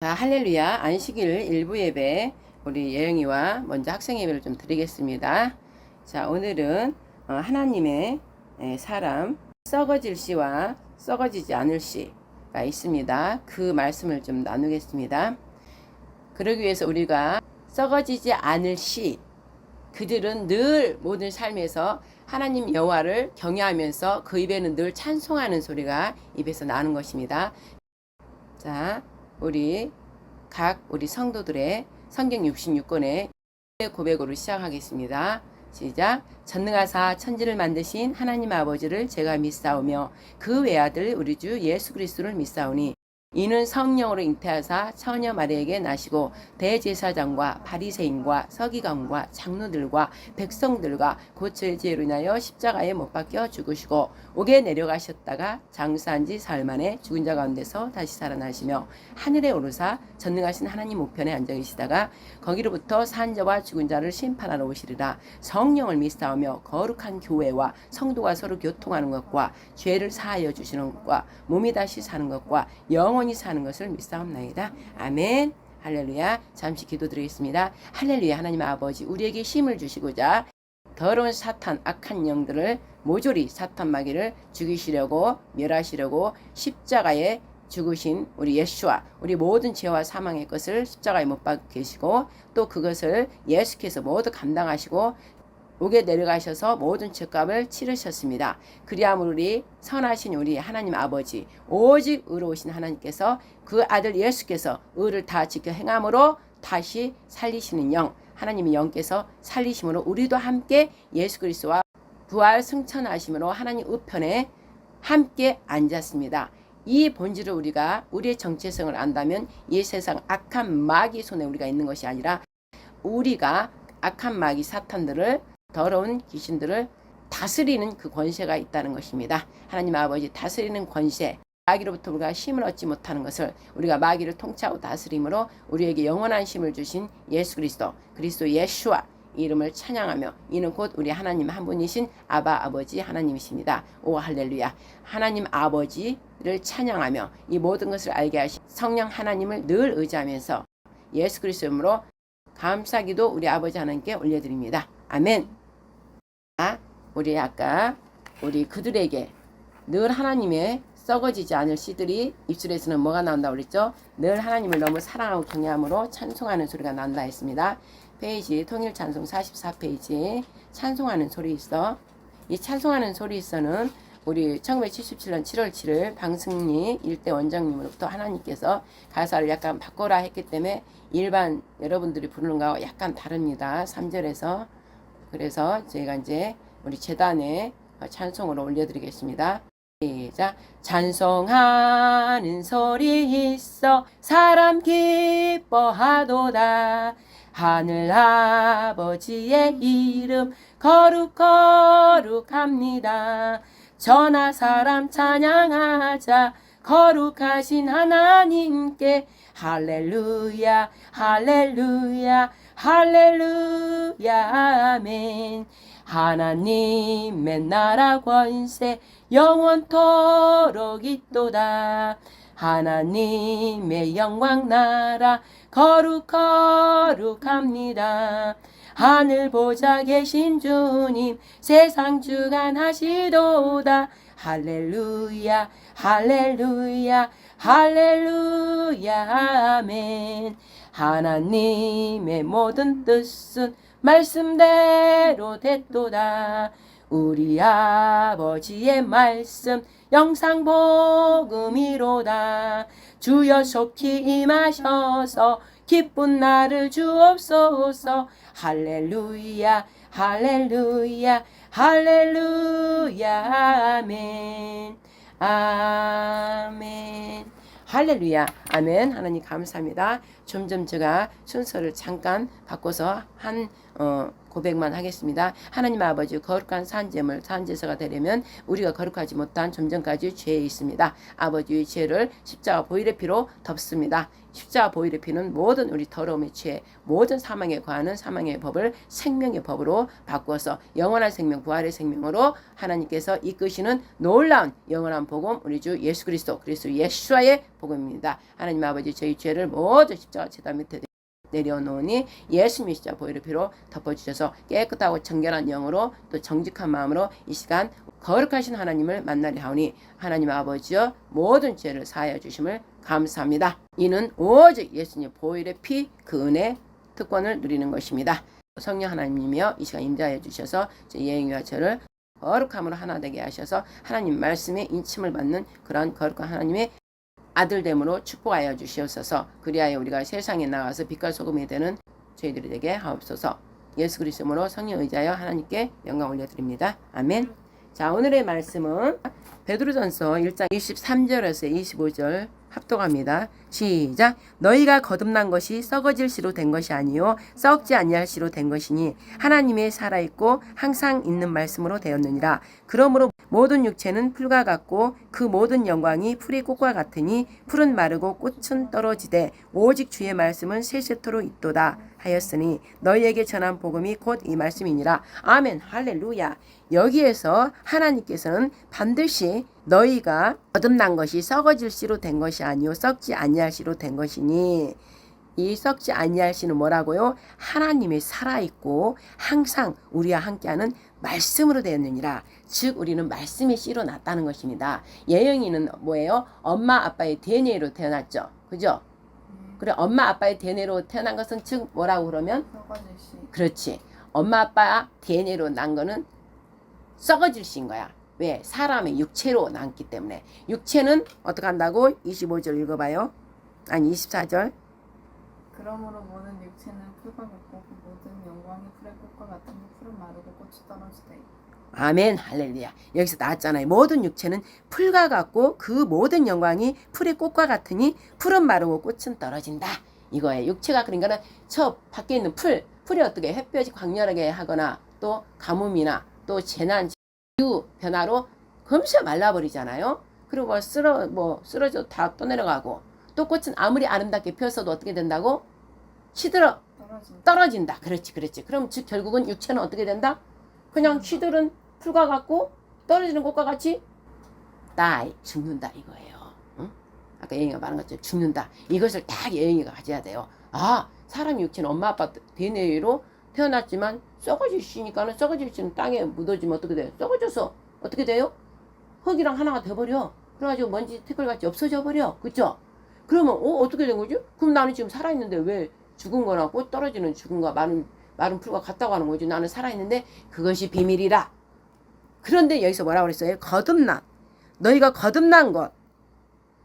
자, 할렐루야. 안식일 일부 예배 우리 예영이와 먼저 학생 예배를 좀 드리겠습니다. 자, 오늘은 어, 하나님의 에, 사람 썩어질 씨와 썩어지지 않을 씨가 있습니다. 그 말씀을 좀 나누겠습니다. 그러기 위해서 우리가 썩어지지 않을 씨 그들은 늘 모든 삶에서 하나님 여호와를 경외하면서 그 입에는 늘 찬송하는 소리가 입에서 나는 것입니다. 자, 우리 각 우리 성도들의 성경 66권의 고백으로 시작하겠습니다. 시작. 전능하사 천지를 만드신 하나님 아버지를 제가 믿사오며 그 외아들 우리 주 예수 그리스도를 믿사오니 이는 성령으로 잉태하사 처녀 마리에게 나시고 대제사장과 바리새인과 서기관과 장로들과 백성들과 고초의 죄로 인하여 십자가에 못 박혀 죽으시고 옥에 내려가셨다가 장사한 지 사흘 만에 죽은 자 가운데서 다시 살아나시며 하늘에 오르사 전능하신 하나님 우편에 앉아 계시다가 거기로부터 산 자와 죽은 자를 심판하러 오시리라. 성령을 믿사오며 거룩한 교회와 성도가 서로 교통하는 것과 죄를 사하여 주시는 것과 몸이 다시 사는 것과 영원 히 사는 것을 믿사옵나이다. 아멘. 할렐루야. 잠시 기도드리겠습니다. 할렐루야. 하나님 아버지 우리에게 힘을 주시고자 더러운 사탄 악한 영들을 모조리 사탄 마귀를 죽이시려고 멸하시려고 십자가에 죽으신 우리 예수와 우리 모든 죄와 사망의 것을 십자가에 못 박히시고 또 그것을 예수께서 모두 감당하시고 옥에 내려가셔서 모든 죄값을 치르셨습니다. 그리함으로 우리 선하신 우리 하나님 아버지 오직 의로우신 하나님께서 그 아들 예수께서 의를 다 지켜 행함으로 다시 살리시는 영 하나님의 영께서 살리심으로 우리도 함께 예수 그리스도와 부활 승천하심으로 하나님 우편에 함께 앉았습니다. 이 본질을 우리가 우리의 정체성을 안다면 이 세상 악한 마귀 손에 우리가 있는 것이 아니라 우리가 악한 마귀 사탄들을 더러운 귀신들을 다스리는 그 권세가 있다는 것입니다. 하나님 아버지 다스리는 권세 마귀로부터 우리가 힘을 얻지 못하는 것을 우리가 마귀를 통치하고 다스림으로 우리에게 영원한 힘을 주신 예수 그리스도 그리스도 예수와 이름을 찬양하며 이는 곧 우리 하나님 한 분이신 아바 아버지 하나님이십니다. 오 할렐루야. 하나님 아버지를 찬양하며 이 모든 것을 알게 하신 성령 하나님을 늘 의지하면서 예수 그리스도 이름으로 감사기도 우리 아버지 하나님께 올려드립니다. 아멘. 아, 우리 아까 우리 그들에게 늘 하나님의 썩어지지 않을 씨들이 입술에서는 뭐가 나온다고 그랬죠? 늘 하나님을 너무 사랑하고 경외함으로 찬송하는 소리가 난다 했습니다. 페이지 통일 찬송 44페이지 찬송하는 소리 있어. 이 찬송하는 소리 있어는 우리 1977년 7월 7일 방승리 일대 원장님으로부터 하나님께서 가사를 약간 바꿔라 했기 때문에 일반 여러분들이 부르는 거하고 약간 다릅니다. 3절에서 그래서 제가 이제 우리 재단에 찬송으로 올려드리겠습니다. 시작. 찬송하는 소리 있어 사람 기뻐하도다. 하늘 아버지의 이름 거룩 거룩합니다. 전하 사람 찬양하자 거룩하신 하나님께 할렐루야 할렐루야 할렐루야 아멘 하나님의 나라 권세 영원토록 있도다. 하나님의 영광 나라 거룩 거룩합니다. 하늘 보자 계신 주님 세상 주관하시도다. 할렐루야 할렐루야 할렐루야 아멘. 하나님의 모든 뜻은 말씀대로 됐도다. 우리 아버지의 말씀 영상 복음이로다. 주여 속히 임하셔서 기쁜 날을 주옵소서. 할렐루야 할렐루야 할렐루야. 아멘. 아멘 할렐루야. 아멘. 하나님 감사합니다. 점점 제가 순서를 잠깐 바꿔서 한 어, 고백만 하겠습니다. 하나님 아버지 거룩한 산재물 산제사가 되려면 우리가 거룩하지 못한 점점까지 죄에 있습니다. 아버지의 죄를 십자가 보일의 피로 덮습니다. 십자가 보일의 피는 모든 우리 더러움의 죄, 모든 사망에 관한 사망의 법을 생명의 법으로 바꾸어서 영원한 생명, 부활의 생명으로 하나님께서 이끄시는 놀라운 영원한 복음 우리 주 예수 그리스도 그리스도 예수와의 복음입니다. 하나님 아버지 저희 죄를 모두 십자가 제단 밑에 내려놓으니 예수님의 십자가 보혈의 피로 덮어주셔서 깨끗하고 정결한 영으로 또 정직한 마음으로 이 시간 거룩하신 하나님을 만나리 하오니 하나님 아버지여 모든 죄를 사하여 주심을 감사합니다. 이는 오직 예수님 보혈의 피 그 은혜 특권을 누리는 것입니다. 성령 하나님이며 이 시간 임자해 주셔서 제 예행위와 저를 거룩함으로 하나 되게 하셔서 하나님 말씀에 인침을 받는 그런 거룩한 하나님의 아들 됨으로 축복하여 주시옵소서. 그리하여 우리가 세상에 나가서 빛과 소금이 되는 저희들이 되게 하옵소서. 예수 그리스도로 성령 의지하여 하나님께 영광 올려드립니다. 아멘. 자 오늘의 말씀은 베드로전서 1장 23절에서 25절 합독합니다. 시작. 너희가 거듭난 것이 썩어질 시로 된 것이 아니요 썩지 아니할 시로 된 것이니 하나님의 살아 있고 항상 있는 말씀으로 되었느니라. 그러므로 모든 육체는 풀과 같고 그 모든 영광이 풀의 꽃과 같으니 풀은 마르고 꽃은 떨어지되 오직 주의 말씀은 세세토록 있도다 하였으니 너희에게 전한 복음이 곧 이 말씀이니라. 아멘. 할렐루야. 여기에서 하나님께서는 반드시 너희가 거듭난 것이 썩어질 시로 된 것이 아니요 썩지 아니할 시로 된 것이니 이 썩지 아니할 시는 뭐라고요? 하나님이 살아 있고 항상 우리와 함께하는 말씀으로 되었느니라. 즉 우리는 말씀의 씨로 났다는 것입니다. 예영이는 뭐예요? 엄마 아빠의 DNA로 태어났죠. 그죠? 그래 엄마 아빠의 DNA로 태어난 것은 즉 뭐라고 그러면. 그렇지. 엄마 아빠 DNA로 난 거는 썩어질 시인 거야. 왜? 사람의 육체로 남기 때문에. 육체는 어떻게 한다고? 25절 읽어봐요. 아니 24절. 그러므로 모든 육체는 풀과 같고 그 모든 영광이 풀의 꽃과 같으니 풀은 마르고 꽃이 떨어지되 아멘. 할렐루야. 여기서 나왔잖아요. 모든 육체는 풀과 같고 그 모든 영광이 풀의 꽃과 같으니 풀은 마르고 꽃은 떨어진다. 이거예요. 육체가 그러니까는 저 밖에 있는 풀 풀이 어떻게 햇볕이 광렬하게 하거나 또 가뭄이나 또 재난 기후 변화로 금세 말라버리잖아요. 그리고 뭐 쓰러 뭐 쓰러져 다 떠내려가고 또 꽃은 아무리 아름답게 피었어도 어떻게 된다고 시들어 떨어진다. 떨어진다. 그렇지, 그렇지. 그럼 즉 결국은 육체는 어떻게 된다? 그냥 시들은 풀과 같고 떨어지는 꽃과 같이 die 죽는다 이거예요. 응? 아까 예영이가 말한 것처럼 죽는다. 이것을 딱 예영이가 가져야 돼요. 아 사람 육체는 엄마 아빠 DNA로 태어났지만 썩어질 시니까는 썩어질 시는 땅에 묻어지면 어떻게 돼요? 썩어져서 어떻게 돼요? 흙이랑 하나가 돼버려. 그래가지고 먼지 티끌같이 없어져 버려. 그죠? 그러면 어 어떻게 된 거지? 그럼 나는 지금 살아 있는데 왜 죽은 거나 꽃 떨어지는 거 마른 마른 풀과 같다고 하는 거지. 나는 살아 있는데 그것이 비밀이라. 그런데 여기서 뭐라고 그랬어요? 거듭난. 너희가 거듭난 것.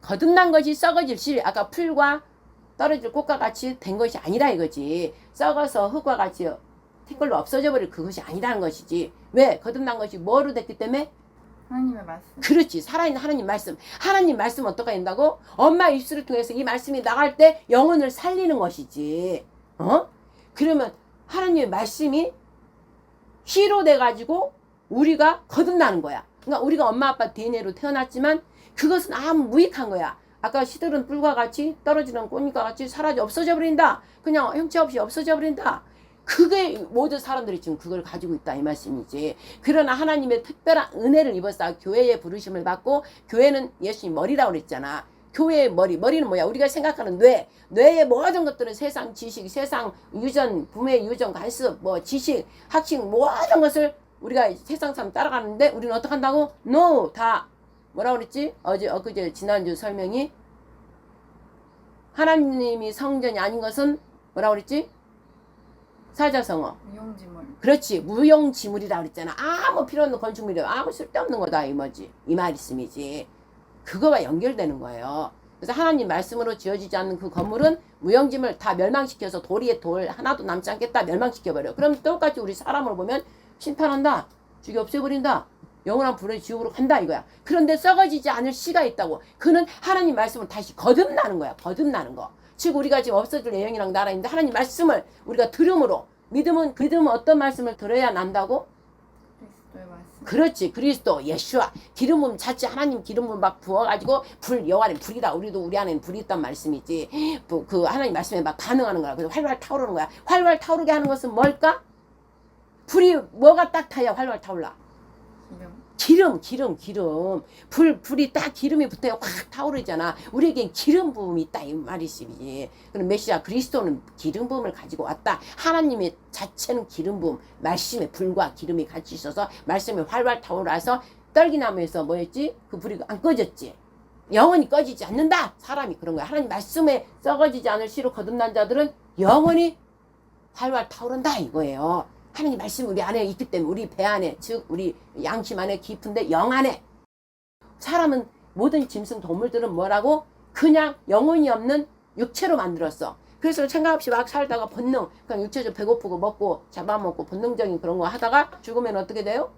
거듭난 것이 썩어질 시. 아까 풀과 떨어질 꽃과 같이 된 것이 아니라 이거지. 썩어서 흙과 같이 티끌로 없어져 버릴 그것이 아니라는 것이지. 왜? 거듭난 것이 뭐로 됐기 때문에 하나님의 말씀. 그렇지. 살아있는 하나님 말씀. 하나님 말씀 어떻게 된다고? 엄마 입술을 통해서 이 말씀이 나갈 때 영혼을 살리는 것이지. 어? 그러면 하나님의 말씀이 희로 돼가지고 우리가 거듭나는 거야. 그러니까 우리가 엄마 아빠 DNA로 태어났지만 그것은 아무 무익한 거야. 아까 시들은 뿔과 같이 떨어지는 꽃과 같이 사라져 없어져 버린다. 그냥 형체 없이 없어져 버린다. 그게 모든 사람들이 지금 그걸 가지고 있다 이 말씀이지. 그러나 하나님의 특별한 은혜를 입어서 교회의 부르심을 받고 교회는 예수님 머리라고 그랬잖아. 교회의 머리, 머리는 뭐야? 우리가 생각하는 뇌, 뇌의 모든 것들은 세상 지식, 세상 유전, 부의 유전, 간섭, 뭐 지식, 학식 모든 것을 우리가 세상 사람 따라가는데 우리는 어떻게 한다고? No, 다 뭐라 그랬지? 어제 엊그제 지난주 설명이 하나님이 성전이 아닌 것은 뭐라 그랬지? 사자성어. 무용지물. 그렇지. 무용지물이라 그랬잖아. 아무 필요 없는 건축물이 아무 쓸데없는 거다 이 뭐지? 이 말씀이지. 그거와 연결되는 거예요. 그래서 하나님 말씀으로 지어지지 않는 그 건물은 무용지물 다 멸망시켜서 돌이에 돌 하나도 남지 않겠다 멸망시켜버려. 그럼 똑같이 우리 사람을 보면 심판한다 죽여 없애버린다 영원한 불의 지옥으로 간다 이거야. 그런데 썩어지지 않을 씨가 있다고. 그는 하나님 말씀을 다시 거듭나는 거야 거듭나는 거 즉 우리가 지금 없어질 예영이랑 나라 있는데 하나님 말씀을 우리가 들음으로 믿음은 그 믿음은 어떤 말씀을 들어야 난다고? 그리스도의 말씀. 그렇지. 그리스도 예수와 기름 부음 자체 하나님 기름 부음 막 부어가지고 불 여호와는 불이다. 우리도 우리 안에는 불이 있단 말씀이지. 뭐그 하나님 말씀에 막 반응하는 거야. 그래서 활활 타오르는 거야. 활활 타오르게 하는 것은 뭘까? 불이 뭐가 딱 타야 활활 타올라? 기름. 기름 기름 기름. 불 불이 딱 기름이 붙어야 확 타오르잖아. 우리에겐 기름 부음이 있다 이 말이지. 그럼 메시아 그리스도는 기름 부음을 가지고 왔다. 하나님의 자체는 기름 부음 말씀에 불과 기름이 같이 있어서 말씀에 활활 타오라서 떨기나무에서 뭐였지? 그 불이 안 꺼졌지. 영원히 꺼지지 않는다. 사람이 그런 거야. 하나님 말씀에 썩어지지 않을 씨로 거듭난 자들은 영원히 활활 타오른다 이거예요. 하나님 말씀 우리 안에 있기 때문에 우리 배 안에 즉 우리 양심 안에 깊은데 영 안에 사람은 모든 짐승 동물들은 뭐라고 그냥 영혼이 없는 육체로 만들었어. 그래서 생각 없이 막 살다가 본능 그냥 육체적 배고프고 먹고 잡아먹고 본능적인 그런 거 하다가 죽으면 어떻게 돼요?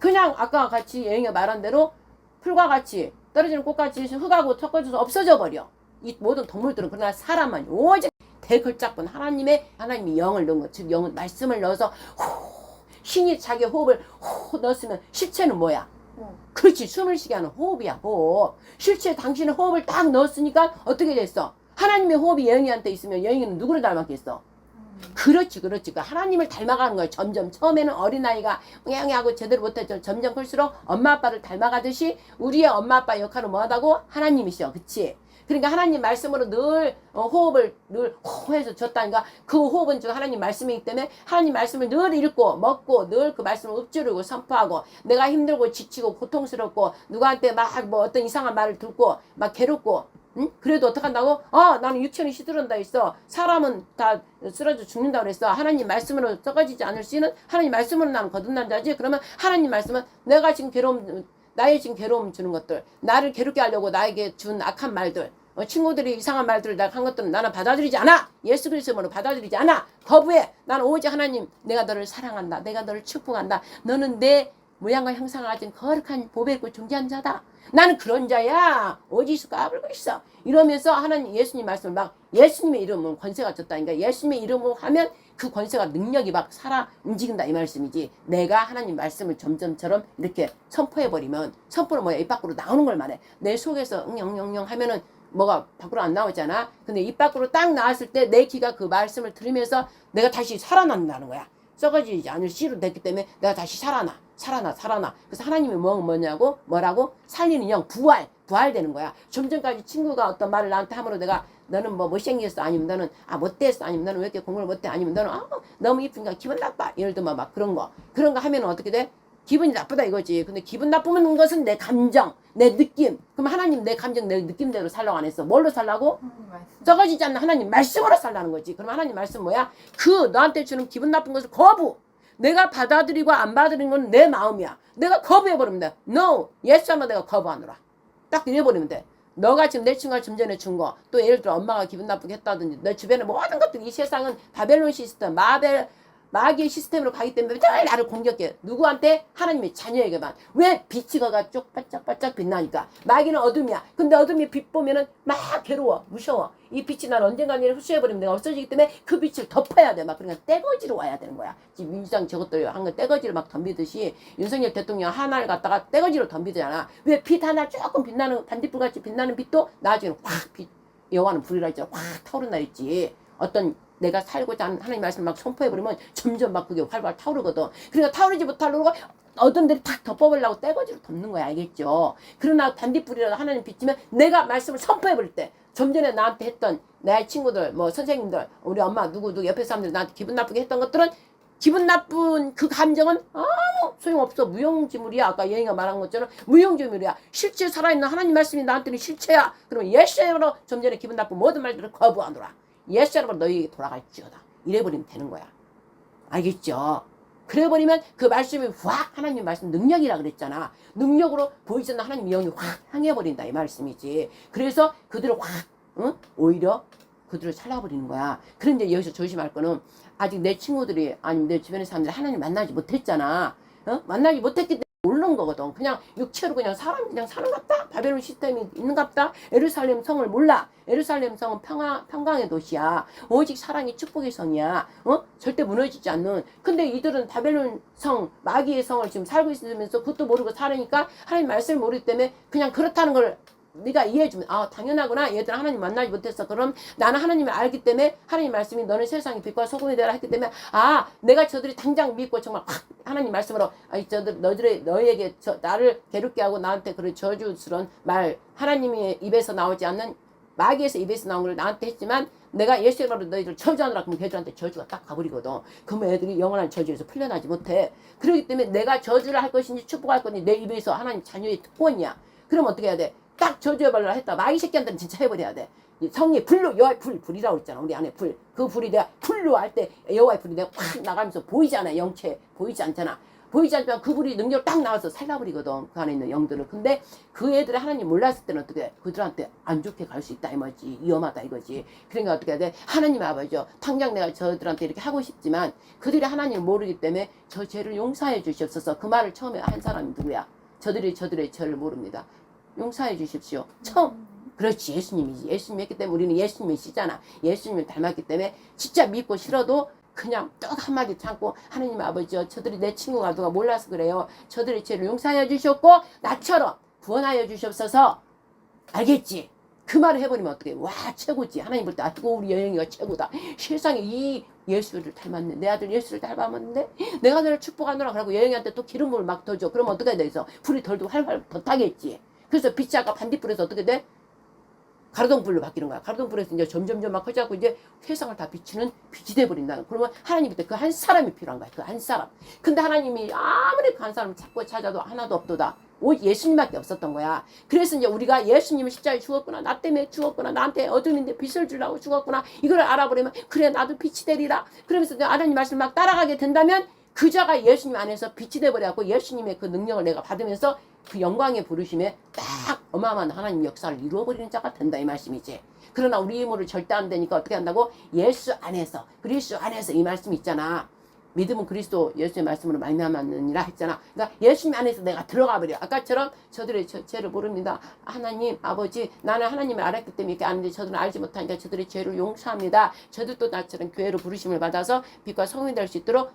그냥 아까 같이 여행에 말한 대로 풀과 같이 떨어지는 꽃같이 흙하고 섞어져서 없어져 버려. 이 모든 동물들은 그러나 사람만 오직 대글짝분 하나님의 하나님이 영을 넣은 것, 즉 영은 말씀을 넣어서 호, 신이 자기 호흡을 호 넣었으면 실체는 뭐야? 호. 그렇지 숨을 쉬게 하는 호흡이야 호흡. 실체 당신의 호흡을 딱 넣었으니까 어떻게 됐어? 하나님의 호흡이 여행이한테 있으면 여행이는 누구를 닮았겠어? 그렇지, 그렇지. 그 하나님을 닮아가는 거예요. 점점 처음에는 어린아이가 웅양하고 제대로 못했죠. 점점 클수록 엄마 아빠를 닮아가듯이 우리의 엄마 아빠 역할은 뭐하다고? 하나님이셔. 그치? 그러니까 하나님 말씀으로 늘 어, 호흡을 늘 호해서 줬다니까 그 호흡은 즉 하나님 말씀이기 때문에 하나님 말씀을 늘 읽고 먹고 늘 그 말씀을 읊조르고 선포하고 내가 힘들고 지치고 고통스럽고 누구한테 막 뭐 어떤 이상한 말을 듣고 막 괴롭고 응? 그래도 어떡한다고? 어, 나는 육체는 시들은다 했어. 사람은 다 쓰러져 죽는다 그랬어. 하나님 말씀으로 썩어지지 않을 씨는 하나님 말씀으로 나는 거듭난 자지. 그러면 하나님 말씀은 내가 지금 괴로움, 나의 지금 괴로움 주는 것들, 나를 괴롭게 하려고 나에게 준 악한 말들, 어, 친구들이 이상한 말들을 내가 한 것들은 나는 받아들이지 않아. 예수 그리스도로 받아들이지 않아. 거부해. 나는 오직 하나님, 내가 너를 사랑한다. 내가 너를 축복한다. 너는 내 모양과 형상을 가진 거룩한 보배고 존귀한 자다. 나는 그런 자야. 어디서 까불고 있어. 이러면서 하나님 예수님 말씀을 막 예수님의 이름은 권세가 졌다니까 예수님의 이름으로 하면 그 권세가 능력이 막 살아 움직인다 이 말씀이지. 내가 하나님 말씀을 점점처럼 이렇게 선포해 버리면 선포는 뭐야 입 밖으로 나오는 걸 말해. 내 속에서 응영영영 하면은 뭐가 밖으로 안 나오잖아. 근데 입 밖으로 딱 나왔을 때 내 귀가 그 말씀을 들으면서 내가 다시 살아난다는 거야. 썩어지지 않을 씨로 됐기 때문에 내가 다시 살아나. 살아나, 살아나. 그래서 하나님의 뭐, 뭐냐고, 뭐라고? 살리는 영, 부활, 부활되는 거야. 좀 전까지 친구가 어떤 말을 나한테 함으로 내가 너는 뭐 못생겼어. 아니면 너는 아, 못됐어. 아니면 너는 왜 이렇게 공부를 못해. 아니면 너는 아, 너무 이쁘니까 기분 나빠. 예를 들면 막 그런 거. 그런 거 하면 어떻게 돼? 기분이 나쁘다 이거지. 근데 기분 나쁘면 것은 내 감정, 내 느낌. 그럼 하나님 내 감정, 내 느낌대로 살라고 안 했어. 뭘로 살라고? 썩어지지 않는 하나님 말씀으로 살라는 거지. 그럼 하나님 말씀 뭐야? 그 너한테 주는 기분 나쁜 것을 거부. 내가 받아들이고 안 받아들이는 건 내 마음이야. 내가 거부해버리면 돼. No. 예수 하면 내가 거부하노라. 딱 이래버리면 돼. 너가 지금 내 친구가 좀 전에 준 거, 또 예를 들어 엄마가 기분 나쁘게 했다든지, 너 주변에 모든 것들, 이 세상은 바벨론 시스템, 마벨, 마귀의 시스템으로 가기 때문에 늘 나를 공격해. 누구한테? 하나님의 자녀에게만. 왜 빛이 가가 쭉 반짝반짝 빛나니까. 마귀는 어둠이야. 근데 어둠이 빛 보면은 막 괴로워. 무서워. 이 빛이 난 언젠가 는 흡수해버리면 내가 없어지기 때문에 그 빛을 덮어야 돼. 막 그러니까 떼거지로 와야 되는 거야. 지금 민주당 저것들 한거 떼거지를 막 덤비듯이 윤석열 대통령 하나를 갖다가 떼거지로 덤비잖아. 왜 빛 하나 조금 빛나는 반딧불 같이 빛나는 빛도 나중에는 확 빛, 여호와는 불이라 했잖아. 확 타오른다 했지. 어떤 내가 살고자 하는 하나님 말씀 막 선포해버리면 점점 막 그게 활발 타오르거든. 그러니까 타오르지 못하려고 어떤 데를 탁 덮어버리려고 떼거지로 덮는 거야. 알겠죠? 그러나 반딧불이라도 하나님 비치면 내가 말씀을 선포해버릴 때좀 전에 나한테 했던 내 친구들, 뭐 선생님들, 우리 엄마, 누구, 누구 옆에 사람들 나한테 기분 나쁘게 했던 것들은 기분 나쁜 그 감정은 아무 소용없어. 무용지물이야. 아까 여행가 말한 것처럼 무용지물이야. 실제 살아있는 하나님 말씀이 나한테는 실체야. 그러면 예수로 좀 전에 기분 나쁜 모든 말들을 거부하노라. 예수로 너희에게 돌아갈지어다. 이래버리면 되는 거야. 알겠죠? 그래버리면 그 말씀이 확 하나님 말씀 능력이라 그랬잖아. 능력으로 보이지 않는 하나님 영이 확 향해버린다 이 말씀이지. 그래서 그들을 확 응? 오히려 그들을 살라버리는 거야. 그런데 여기서 조심할 거는 아직 내 친구들이 아니면 내 주변의 사람들이 하나님 만나지 못했잖아. 어? 만나지 못했기 때문에 그런 거거든. 그냥 육체로 그냥 사람 그냥 사는갑다. 바벨론 시스템이 있는갑다. 에루살렘 성을 몰라. 에루살렘 성은 평화 평강의 도시야. 오직 사랑이 축복의 성이야. 어? 절대 무너지지 않는. 근데 이들은 바벨론 성 마귀의 성을 지금 살고 있으면서 그것도 모르고 살으니까 하나님 말씀을 모르기 때문에 그냥 그렇다는 걸 네가 이해해 주면 아 당연하구나 얘들아 하나님 만나지 못했어 그럼 나는 하나님을 알기 때문에 하나님 말씀이 너는 세상의 빛과 소금이 되라 했기 때문에 아 내가 저들이 당장 믿고 정말 확 하나님 말씀으로 아이 저들 너희들의 너희에게 저 나를 괴롭게 하고 나한테 그런 저주스러운 말 하나님의 입에서 나오지 않는 마귀에서 입에서 나온 걸 나한테 했지만 내가 예수의 말로 너희들 저주하느라 그러면 걔들한테 저주가 딱 가버리거든. 그러면 애들이 영원한 저주에서 풀려나지 못해. 그렇기 때문에 내가 저주를 할 것인지 축복할 것인지 내 입에서 하나님 자녀의 특권이야. 그럼 어떻게 해야 돼? 딱 저주해버리라 했다. 마귀 새끼한테는 진짜 해버려야 돼. 이 성의 불로 여호와의 불 불이라고 했잖아 우리 안에 불. 그 불이 내가 불로 할 때 여호와의 불이 내가 확 나가면서 보이잖아 영체. 보이지 않잖아. 보이지 않지만 그 불이 능력 딱 나와서 살라버리거든 그 안에 있는 영들을. 근데 그 애들이 하나님 몰랐을 때는 어떻게 해? 그들한테 안 좋게 갈 수 있다 이 말이지. 위험하다 이거지. 그러니까 어떻게 해야 돼? 하나님 아버지요 당장 내가 저들한테 이렇게 하고 싶지만 그들이 하나님을 모르기 때문에 저 죄를 용서해 주시옵소서. 그 말을 처음에 한 사람이 누구야? 저들이 저들의 죄를 모릅니다 용서해 주십시오. 처음. 그렇지. 예수님이지. 예수님 했기 때문에 우리는 예수님이 시잖아. 예수님을 닮았기 때문에 진짜 믿고 싫어도 그냥 떡 한마디 참고 하나님 아버지요 저들이 내 친구가 누가 몰라서 그래요. 저들의 죄를 용서하여 주셨고 나처럼 구원하여 주시옵소서. 알겠지? 그 말을 해버리면 어떻게 와 최고지. 하나님 볼 때 아고 우리 여행이가 최고다. 세상에 이 예수를 닮았네. 내 아들 예수를 닮았는데 내가 너를 축복하노라 그러고 여행한테 또 기름을 막 더줘 그러면 어떻게 돼서 불이 덜도 활활 더 타겠지 그래서 빛이 아까 반딧불에서 어떻게 돼? 가로등불로 바뀌는 거야. 가로등불에서 이제 점점점 막 커져갖고 이제 세상을 다 비추는 빛이 돼버린다. 그러면 하나님 밑에 그한 사람이 필요한 거야. 그 한 사람. 근데 하나님이 아무리 그 한 사람을 찾고 찾아도 하나도 없도다. 오직 예수님밖에 없었던 거야. 그래서 이제 우리가 예수님을 십자가에 죽었구나. 나 때문에 죽었구나. 나한테 어둠인데 빛을 주려고 죽었구나. 이걸 알아버리면 그래 나도 빛이 되리라. 그러면서 하나님 말씀 막 따라가게 된다면 그 자가 예수님 안에서 빛이 돼버려갖고 예수님의 그 능력을 내가 받으면서 그 영광의 부르심에 딱 어마어마한 하나님 역사를 이루어버리는 자가 된다 이 말씀이지. 그러나 우리 힘으로 절대 안 되니까 어떻게 한다고? 예수 안에서 그리스도 안에서 이 말씀 있잖아. 믿음은 그리스도 예수의 말씀으로 말미암았느니라 했잖아. 그러니까 예수님 안에서 내가 들어가 버려. 아까처럼 저들의 저- 죄를 모릅니다. 하나님 아버지 나는 하나님을 알았기 때문에 이렇게 아는데 저들은 알지 못하니까 저들의 죄를 용서합니다. 저들도 나처럼 교회로 부르심을 받아서 빛과 성이 될 수 있도록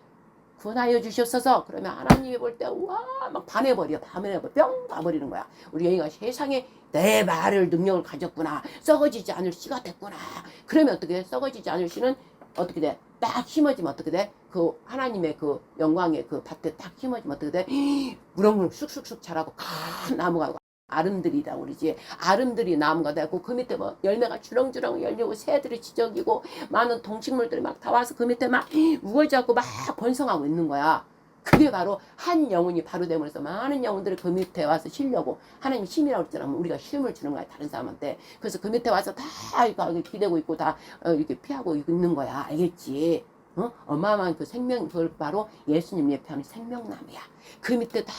구원하여 주시옵소서. 그러면 하나님이 볼 때 와 막 반해버려, 반해버려, 뿅 가버리는 거야. 우리 여기가 세상에 내 말을 능력을 가졌구나, 썩어지지 않을 씨가 됐구나. 그러면 어떻게 돼? 썩어지지 않을 씨는 어떻게 돼? 딱 심어지면 어떻게 돼? 그 하나님의 그 영광의 그 밭에 딱 심어지면 어떻게 돼? 무럭무럭 쑥쑥쑥 자라고 큰 나무가 아름들이다 그러지 아름들이 나무가 되고 그 밑에 뭐 열매가 주렁주렁 열리고 새들이 지저귀고 많은 동식물들이 막 다 와서 그 밑에 막 우거지고 막 번성하고 있는 거야. 그게 바로 한 영혼이 바로 됨으로써 많은 영혼들이 그 밑에 와서 쉬려고 하나님 쉼이라고 했잖아. 우리가 쉼을 주는 거야 다른 사람한테. 그래서 그 밑에 와서 다 이렇게 기대고 있고 다 어, 이렇게 피하고 있는 거야. 알겠지? 어? 어마어마한 그 생명, 그걸 바로 예수님 예표하는 생명나무야. 그 밑에 다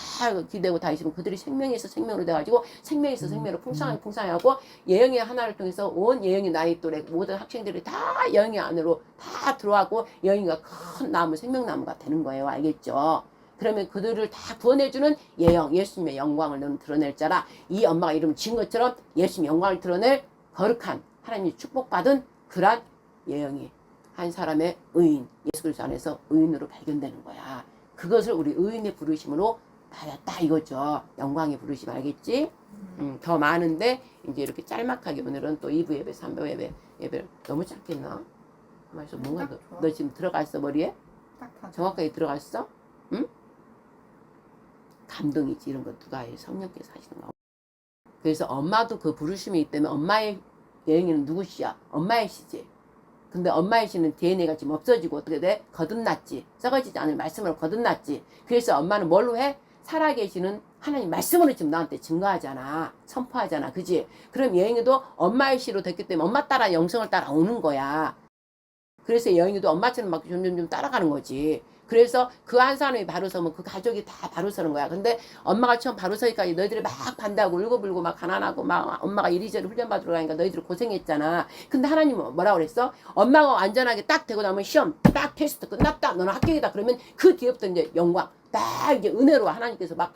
기대고 다 있으면 그들이 생명에서 생명으로 돼가지고 생명에서 생명으로 풍성하게 풍성하고 예영의 하나를 통해서 온 예영의 나이 또래 모든 학생들이 다 예영의 안으로 다 들어가고 예영이가 큰 나무, 생명나무가 되는 거예요. 알겠죠? 그러면 그들을 다 구원해주는 예영, 예수님의 영광을 너는 드러낼 자라. 이 엄마가 이름 지은 것처럼 예수님의 영광을 드러낼 거룩한 하나님이 축복받은 그란 예영이 한 사람의 의인, 예수 그리스도 안에서 의인으로 발견되는 거야. 그것을 우리 의인의 부르심으로 받았다 이거죠. 영광의 부르심 알겠지? 음, 더 많은데 이제 이렇게 짤막하게 오늘은 또 2부 예배, 3부 예배 예배를 너무 짧겠나? 말씀 뭔가 너. 너 지금 들어갔어 머리에? 정확하게 들어갔어? 응? 감동이지 이런 거 누가 해 성령께서 하시는 거. 그래서 엄마도 그 부르심이 있다면 엄마의 여행이는 누구시야? 엄마의 시지. 근데 엄마의 시는 DNA가 지금 없어지고 어떻게 돼? 거듭났지. 썩어지지 않을 말씀으로 거듭났지. 그래서 엄마는 뭘로 해? 살아계시는 하나님 말씀으로 지금 나한테 증거하잖아. 선포하잖아. 그지? 그럼 여행이도 엄마의 시로 됐기 때문에 엄마 따라 영성을 따라 오는 거야. 그래서 여행이도 엄마처럼 막 점점점 따라가는 거지. 그래서 그 한 사람이 바로 서면 그 가족이 다 바로 서는 거야. 근데 엄마가 처음 바로 서기까지 너희들이 막 반대하고 울고불고 막 가난하고 막 엄마가 이리저리 훈련받으러 가니까 너희들 고생했잖아. 근데 하나님은 뭐라 그랬어? 엄마가 안전하게 딱 되고 나면 시험 딱 테스트 끝났다. 너는 합격이다. 그러면 그 뒤에부터 이제 영광 다 이제 은혜로 하나님께서 막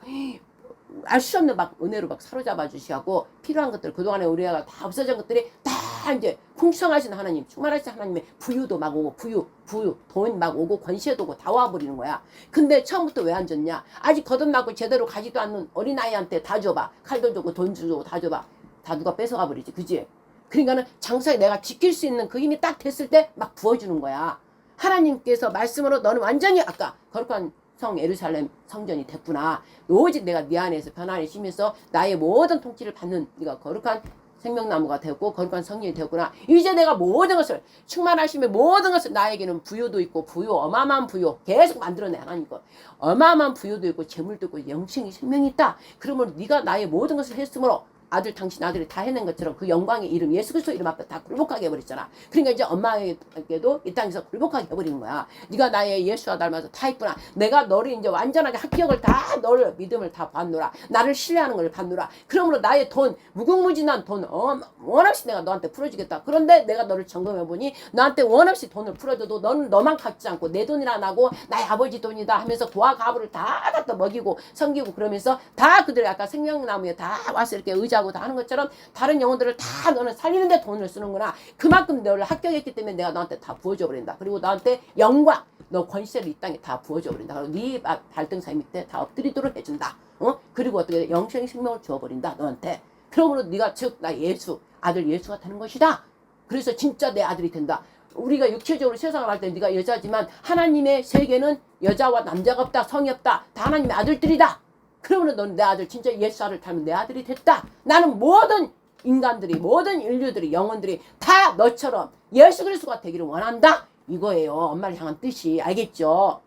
알 수 없는 막 은혜로 막 사로잡아 주시고 필요한 것들 그동안에 우리가 다 없어진 것들이 다 이제 풍성하신 하나님 충만하신 하나님의 부유도 막 오고 부유 부유 돈 막 오고 권세도 오고 다 와버리는 거야. 근데 처음부터 왜 안 줬냐? 아직 거듭나고 제대로 가지도 않는 어린아이한테 다 줘봐. 칼도 주고 돈 주고 다 줘봐. 다 누가 뺏어가 버리지 그지? 그러니까는 장사에 내가 지킬 수 있는 그 힘이 딱 됐을 때 막 부어주는 거야. 하나님께서 말씀으로 너는 완전히 아까 거룩한 성 예루살렘 성전이 됐구나. 오직 내가 네 안에서 변화를 심해서 나의 모든 통치를 받는 네가 거룩한 생명나무가 되었고 거룩한 성령이 되었구나. 이제 내가 모든 것을 충만하심의 모든 것을 나에게는 부요도 있고 부요 어마어마한 부요 계속 만들어내 하나님 거. 어마어마한 부요도 있고 재물도 있고 영생이 생명이 있다. 그러면 네가 나의 모든 것을 했으므로 아들 당신 아들이 다 해낸 것처럼 그 영광의 이름 예수 그리스도 이름 앞에 다 굴복하게 해버렸잖아. 그러니까 이제 엄마에게도 이 땅에서 굴복하게 해버리는 거야. 네가 나의 예수와 닮아서 다 했구나. 내가 너를 이제 완전하게 합격을 다 너를 믿음을 다 받노라. 나를 신뢰하는 걸 받노라. 그러므로 나의 돈 무궁무진한 돈 어, 원없이 내가 너한테 풀어주겠다. 그런데 내가 너를 점검해 보니 나한테 원없이 돈을 풀어줘도 너는 너만 갖지 않고 내 돈이라 안 하고 나의 아버지 돈이다 하면서 고아 가부를 다 갖다 먹이고 섬기고 그러면서 다 그들이 아까 생명나무에 다 와서 이렇게 의 지하고 다 하는 것처럼 다른 영혼들을 다 너는 살리는데 돈을 쓰는구나. 그만큼 너를 합격했기 때문에 내가 너한테 다 부어줘 버린다. 그리고 너한테 영광, 너 권세를 이 땅에 다 부어줘 버린다. 네 바- 발등사 밑에 다 엎드리도록 해준다. 어? 그리고 어떻게 영생 생명을 주어 버린다. 너한테. 그러므로 네가 즉 나 예수 아들 예수가 되는 것이다. 그래서 진짜 내 아들이 된다. 우리가 육체적으로 세상을 할 때 네가 여자지만 하나님의 세계는 여자와 남자가 없다 성이 없다 다 하나님의 아들들이다. 그러면 넌 내 아들 진짜 예수를 닮은 내 아들이 됐다. 나는 모든 인간들이 모든 인류들이 영혼들이 다 너처럼 예수 그리스도가 되기를 원한다. 이거예요. 엄마를 향한 뜻이 알겠죠?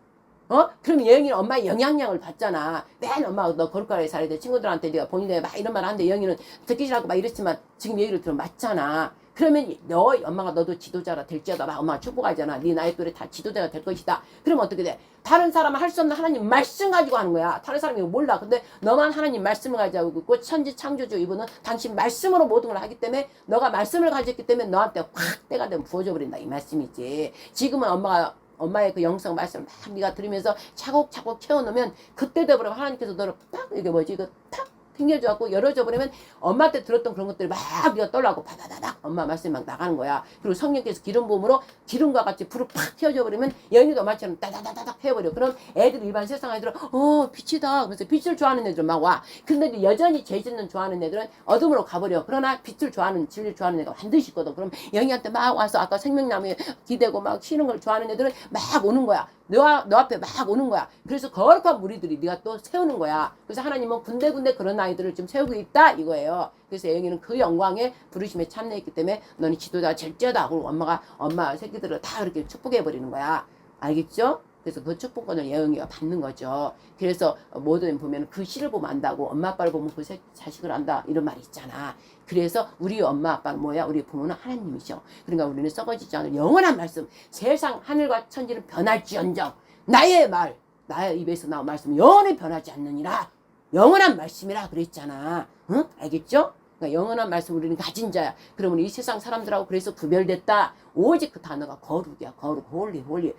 어? 그럼 여영이는 엄마의 영향력을 받잖아. 맨 엄마가 너 거룩하게 살아야 돼. 친구들한테 네가 본인에 막 이런 말 하는데 영희는 듣기 싫어하고 막 이랬지만 지금 얘기를 들으면 맞잖아. 그러면 너 엄마가 너도 지도자가 될지어다 막 엄마가 축복하잖아. 네 나이 또래 다 지도자가 될 것이다. 그러면 어떻게 돼? 다른 사람은 할 수 없는 하나님 말씀 가지고 하는 거야. 다른 사람이 몰라. 근데 너만 하나님 말씀을 가지고 있고 천지 창조주 이분은 당신 말씀으로 모든 걸 하기 때문에 너가 말씀을 가졌기 때문에 너한테 확 때가 되면 부어져 버린다 이 말씀이지. 지금은 엄마가 엄마의 그 영성 말씀을 막 네가 들으면서 차곡차곡 채워놓으면 그때 되버리면 하나님께서 너를 딱 이게 뭐지 이거 탁 튕겨줘갖고 열어줘 버리면 엄마한테 들었던 그런 것들이 막 네가 떠나고 바다다닥 엄마 말씀이 막 나가는 거야. 그리고 성령께서 기름 부음으로 기름과 같이 불을 팍 튀어져 버리면 영희도 엄마처럼 따다다다닥 해버려. 그럼 애들 일반 세상 애들은 어 빛이다. 그래서 빛을 좋아하는 애들은 막 와. 근데 여전히 죄 짓는 좋아하는 애들은 어둠으로 가버려. 그러나 빛을 좋아하는 진리를 좋아하는 애가 반드시 있거든. 그럼 영희한테 막 와서 아까 생명나무에 기대고 막 쉬는 걸 좋아하는 애들은 막 오는 거야. 너, 너 앞에 막 오는 거야. 그래서 거룩한 무리들이 네가 또 세우는 거야. 그래서 하나님은 군데군데 그런 아이들을 좀 세우고 있다 이거예요. 그래서 영희는 그 영광에 부르심에 참여했기 때문에 너는 지도자 절제다. 그리고 엄마가 엄마 새끼들을 다 그렇게 축복해 버리는 거야. 알겠죠? 그래서 그 축복권을 예영이가 받는 거죠. 그래서 뭐든 보면 그 시를 보면 안다고 엄마 아빠를 보면 그 새- 자식을 안다 이런 말이 있잖아. 그래서 우리 엄마 아빠는 뭐야? 우리 부모는 하나님이죠. 그러니까 우리는 썩어지지 않은 영원한 말씀. 세상 하늘과 천지는 변할지언정 나의 말 나의 입에서 나온 말씀 영원히 변하지 않느니라. 영원한 말씀이라 그랬잖아. 응? 알겠죠? 그러니까 영원한 말씀 우리는 가진 자야. 그러면 이 세상 사람들하고 그래서 구별됐다. 오직 그 단어가 거룩이야. 거룩, 홀리, 홀리.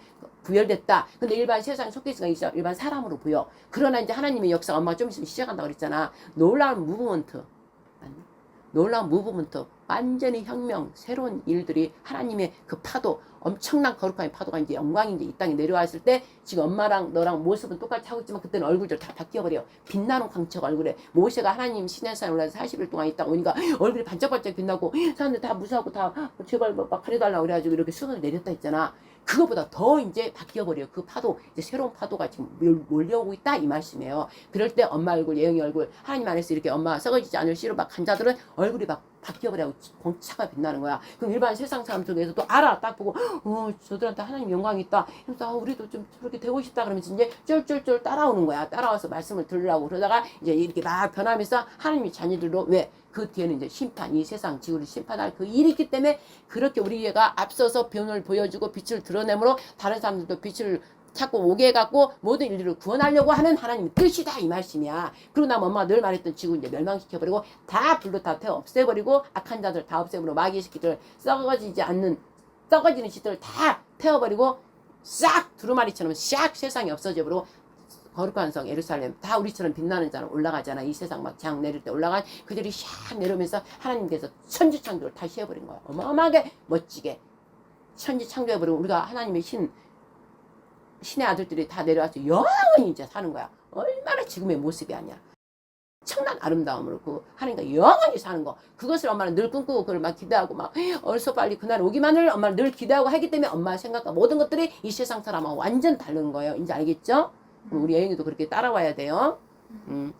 구별됐다. 근데 일반 세상에 속해 있으니까 일반 사람으로 보여. 그러나 이제 하나님의 역사가 엄마가 좀 있으면 시작한다고 그랬잖아. 놀라운 무브먼트. 놀라운 무브먼트. 완전히 혁명, 새로운 일들이 하나님의 그 파도, 엄청난 거룩한 파도가 이제 영광이 이제 이 땅에 내려왔을 때 지금 엄마랑 너랑 모습은 똑같이 하고 있지만 그때는 얼굴들 다 바뀌어버려. 빛나는 광채가 얼굴에. 모세가 하나님 시내산에 올라서 40일 동안 있다가 오니까 얼굴이 반짝반짝 빛나고 사람들 다 무서워하고 다 제발 뭐막 가려달라고 그래가지고 이렇게 수건을 내렸다 했잖아. 그거보다 더 이제 바뀌어버려. 그 파도, 이제 새로운 파도가 지금 몰- 몰려오고 있다. 이 말씀이에요. 그럴 때 엄마 얼굴, 예영이 얼굴, 하나님 안에서 이렇게 엄마 썩어지지 않을 씨로 막 간자들은 얼굴이 막 바뀌어버려. 공차가 빛나는 거야. 그럼 일반 세상 사람 속에서도 알아. 딱 보고, 어, 저들한테 하나님 영광이 있다. 그래서 아, 우리도 좀 저렇게 되고 싶다. 그러면서 이제 쫄쫄쫄 따라오는 거야. 따라와서 말씀을 들으려고 그러다가 이제 이렇게 막 변하면서 하나님의 자녀들로 왜? 그 뒤에는 이제 심판, 이 세상 지구를 심판할 그 일이 있기 때문에 그렇게 우리가 앞서서 변을 보여주고 빛을 드러내므로 다른 사람들도 빛을 찾고 오게 해갖고 모든 인류를 구원하려고 하는 하나님의 뜻이다 이 말씀이야. 그러고 나면 엄마가 늘 말했던 지구 이제 멸망시켜버리고 다 불로 다 태워 없애버리고 악한 자들 다 없애버리고 마귀의 새끼들 썩어지지 않는 썩어지는 시들 다 태워버리고 싹 두루마리처럼 싹 세상이 없어져 버리고 거룩한 성 예루살렘. 다 우리처럼 빛나는 자는 올라가잖아. 이 세상 막 장 내릴 때 올라간 그들이 샥 내려오면서 하나님께서 천지창조를 다시 해버린 거야. 어마어마하게 멋지게. 천지창조해버리고 우리가 하나님의 신 신의 아들들이 다 내려와서 영원히 이제 사는 거야. 얼마나 지금의 모습이 아니야. 청난 아름다움으로 그 하나님과 영원히 사는 거. 그것을 엄마는 늘 꿈꾸고 그걸 막 기대하고 막 어서 빨리 그날 오기만을 엄마는 늘 기대하고 하기 때문에 엄마 생각과 모든 것들이 이 세상 사람하고 완전 다른 거예요. 이제 알겠죠? 우리 예영이도 그렇게 따라와야 돼요 음.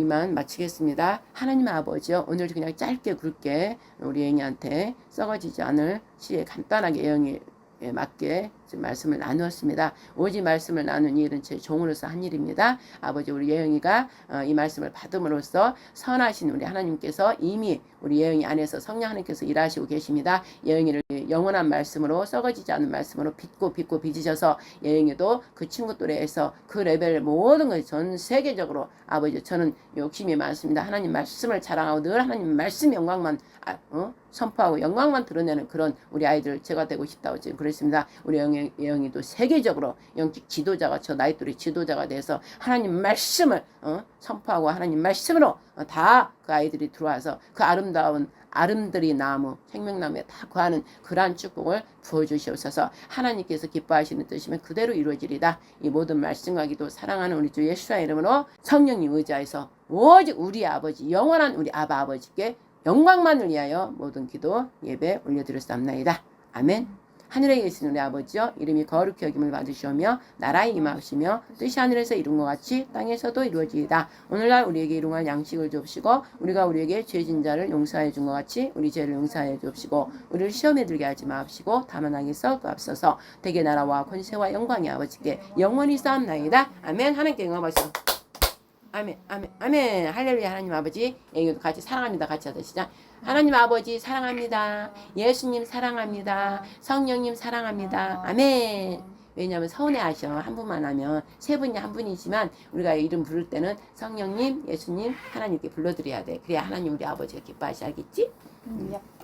이만 마치겠습니다. 하나님 아버지요. 오늘 그냥 짧게 굵게 우리 예영이한테 썩어지지 않을 시에 간단하게 예영이에 맞게 말씀을 나누었습니다. 오직 말씀을 나누니 일은 제 종으로서 한 일입니다. 아버지 우리 예영이가 어, 이 말씀을 받음으로써 선하신 우리 하나님께서 이미 우리 예영이 안에서 성령 하나님께서 일하시고 계십니다. 예영이를 영원한 말씀으로 썩어지지 않는 말씀으로 빚고 빚고 빚으셔서 예영이도 그 친구 또래에서 그 레벨 모든 것이 전 세계적으로 아버지 저는 욕심이 많습니다. 하나님 말씀을 자랑하고 늘 하나님 말씀 영광만 아, 어? 선포하고 영광만 드러내는 그런 우리 아이들 제가 되고 싶다고 지금 그랬습니다. 우리 영 희, 영희도 세계적으로 영적 지도자가 저 나이 또래 지도자가 돼서 하나님 말씀을 어? 선포하고 하나님 말씀으로 어, 다그 아이들이 들어와서 그 아름다운 아름드리 나무 생명나무에 다 거하는 그러한 축복을 부어주시옵소서. 하나님께서 기뻐하시는 뜻이면 그대로 이루어지리다. 이 모든 말씀과 기도 사랑하는 우리 주 예수의 이름으로 성령님 의지하여서 오직 우리 아버지 영원한 우리 아바 아버지께 영광만을 위하여 모든 기도 예배 올려드렸사옵나이다. 아멘 하늘에 계신 우리 아버지여 이름이 거룩히 여김을 받으시오며 나라에 임하시며 뜻이 하늘에서 이룬 것 같이 땅에서도 이루어지이다. 오늘날 우리에게 일용할 양식을 주옵시고 우리가 우리에게 죄진 자를 용서해 준 것 같이 우리 죄를 용서해 주옵시고 우리를 시험에 들게 하지 마옵시고 다만 하기서 앞서서 대개 나라와 권세와 영광이 아버지께 영원히 쌓옵나이다. 아멘 하나님께 영광 받으시오. 아멘, 아멘, 아멘. 할렐루야, 하나님 아버지. 애교도 같이 사랑합니다. 같이 하자, 시작. 하나님 아버지, 사랑합니다. 예수님, 사랑합니다. 성령님, 사랑합니다. 아멘. 왜냐하면 서운해 하셔. 한 분만 하면. 세 분이 한 분이지만, 우리가 이름 부를 때는 성령님, 예수님, 하나님께 불러드려야 돼. 그래야 하나님 우리 아버지가 기뻐하시 알겠지? 음, 야.